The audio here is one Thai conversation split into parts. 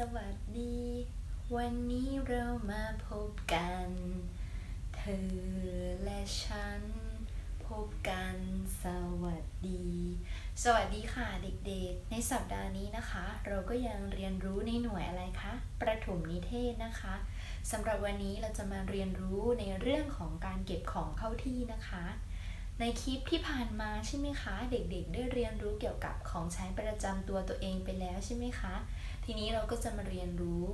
วัสดีสวัสดีสวัสดี วันนี้เรามาพบกัน เธอและฉัน พบกันสวัสดี สวัสดีค่ะเด็กๆ ในสัปดาห์นี้นะคะ เราก็ยังเรียนรู้ในหน่วยอะไรคะ ประถมนิเทศนะคะสำหรับวันนี้เราจะมาเรียนรู้ในเรื่องของการเก็บของเข้าที่นะคะ ในคลิปที่ผ่านมาใช่ไหมคะ เด็กๆ ได้เรียนรู้เกี่ยวกับของใช้ประจำตัวตัวเองไปแล้วใช่ไหมคะ ทีนี้เราก็จะมาเรียนรู้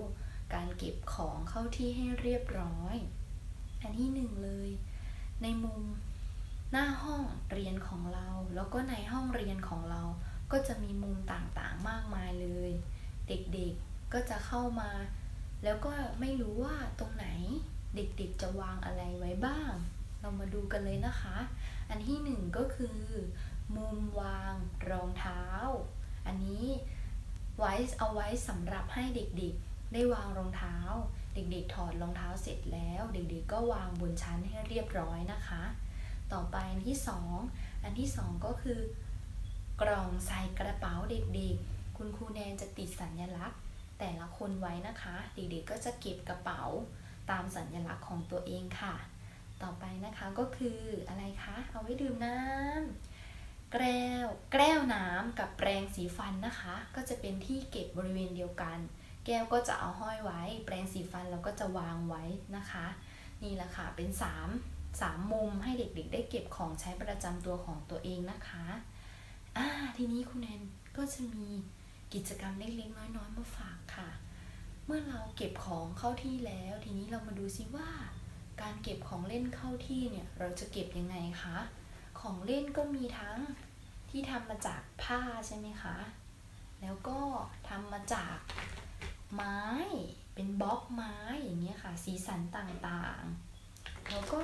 การเก็บของเข้าที่ให้เรียบร้อย อันที่หนึ่งเลย ในมุมหน้าห้องเรียนของเรา แล้วก็ในห้องเรียนของเรา ก็จะมีมุมต่างๆมากมายเลย เด็กๆก็จะเข้ามา แล้วก็ไม่รู้ว่าตรงไหนเด็กๆจะวางอะไรไว้บ้าง เรามาดูกันเลยนะคะ อันที่หนึ่งก็คือ มุมวางรองเท้า อันนี้ไว้เอาไว้สำหรับให้เด็กๆ ได้วางรองเท้า เด็กๆ ถอดรองเท้าเสร็จแล้ว เด็กๆ ก็วางบนชั้นให้เรียบร้อยนะคะ ต่อไปอันที่สองอันที่สองก็คือกล่องใส่กระเป๋าเด็กๆ คุณครูแนนจะติดสัญลักษณ์ แต่ละคนไว้นะคะ เด็กๆ ก็จะเก็บกระเป๋าตามสัญลักษณ์ของตัวเองค่ะ นะคะก็คืออะไรคะ เอาไว้ดื่มน้ำแก้ว แก้วน้ำกับแปรงสีฟันนะคะ ก็จะเป็นที่เก็บบริเวณเดียวกัน แก้วก็จะเอาห้อยไว้ แปรงสีฟันเราก็จะวางไว้นะคะ นี่แหละค่ะเป็นสามสามมุมให้เด็กๆ ได้เก็บของใช้ประจำตัวของตัวเองนะคะอ่าทีนี้คุณแนนก็จะมีกิจกรรมเล็กๆน้อยๆมาฝากค่ะ เมื่อเราเก็บของเข้าที่แล้ว ทีนี้เรามาดูซิว่า การเก็บของเล่นเข้าที่เนี่ยเราจะเก็บยังไงคะ ของเล่นก็มีทั้งที่ทำมาจากผ้าใช่ไหมคะ แล้วก็ทำมาจากไม้ เป็นบล็อกไม้อย่างเงี้ยค่ะ สีสันต่างๆ แล้วก็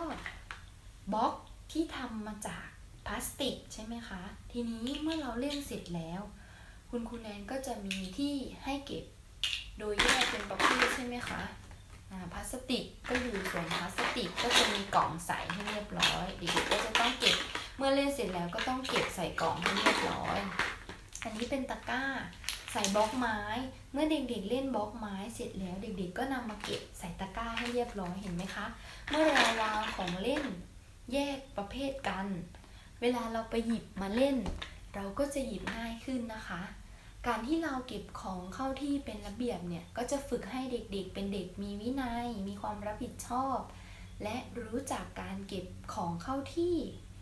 บล็อกที่ทำมาจากพลาสติกใช่ไหมคะ ทีนี้เมื่อเราเล่นเสร็จแล้ว คุณครูแนนก็จะมีที่ให้เก็บ โดยแยกเป็นประเภทใช่ไหมคะพลาสติกก็อยู่ส่วน องใส่ให้เรียบร้อยเด็กๆก็จะต้องเก็บเมื่อเล่นเสร็จแล้วก็ต้องเก็บใส่กล่องให้เรียบร้อย อันนี้เป็นตะกร้าใส่บล็อกไม้ เมื่อเด็กๆเล่นบล็อกไม้เสร็จแล้วเด็กๆ ก็นำมาเก็บใส่ตะกร้าให้เรียบร้อยเห็นไหมคะ เมื่อเราวางของเล่นแยกประเภทกัน เวลาเราไปหยิบมาเล่น เราก็จะหยิบง่ายขึ้นนะคะ การที่เราเก็บของเข้าที่เป็นระเบียบเนี่ยก็จะฝึกให้เด็กๆ เป็นเด็กมีวินัย มีความรับผิดชอบ และรู้จักการเก็บของเข้าที่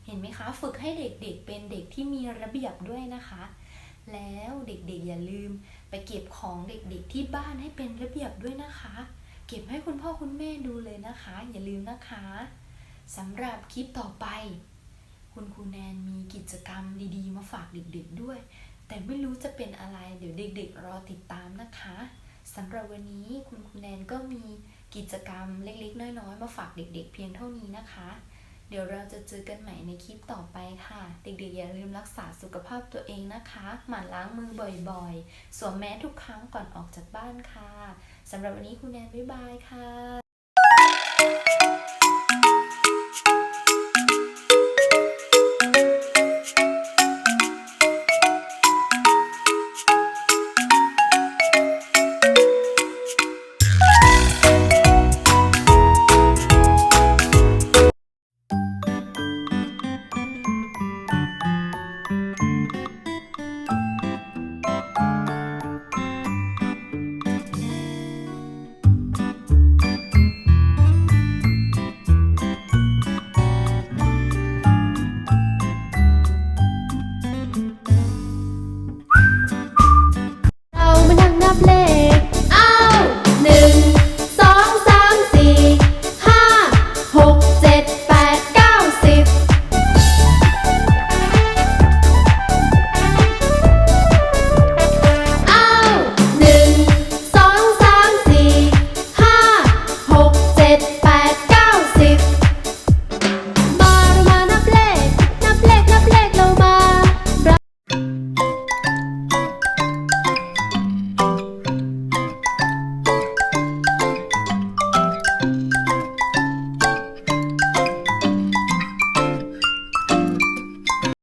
เห็นไหมคะ ฝึกให้เด็กๆเป็นเด็กที่มีระเบียบด้วยนะคะ แล้วเด็กๆอย่าลืมไปเก็บของเด็กๆที่บ้านให้เป็นระเบียบด้วยนะคะ เก็บให้คุณพ่อคุณแม่ดูเลยนะคะ อย่าลืมนะคะสำหรับคลิปต่อไป คุณครูแนนมีกิจกรรมดีๆ มาฝากเด็กๆด้วย แต่ไม่รู้จะเป็นอะไรเดี๋ยวเด็กๆรอติดตามนะคะสำหรับวันนี้คุณครูแนนก็มี กิจกรรมเล็กๆ น้อยๆ มาฝากเด็กๆ เพียงเท่านี้นะคะ เดี๋ยวเราจะเจอกันใหม่ในคลิปต่อไปค่ะ เด็กๆ อย่าลืมรักษาสุขภาพตัวเองนะคะ หมั่นล้างมือบ่อยๆ สวมแมสทุกครั้งก่อนออกจากบ้านค่ะ สำหรับวันนี้คุณแนนบ๊ายบายค่ะ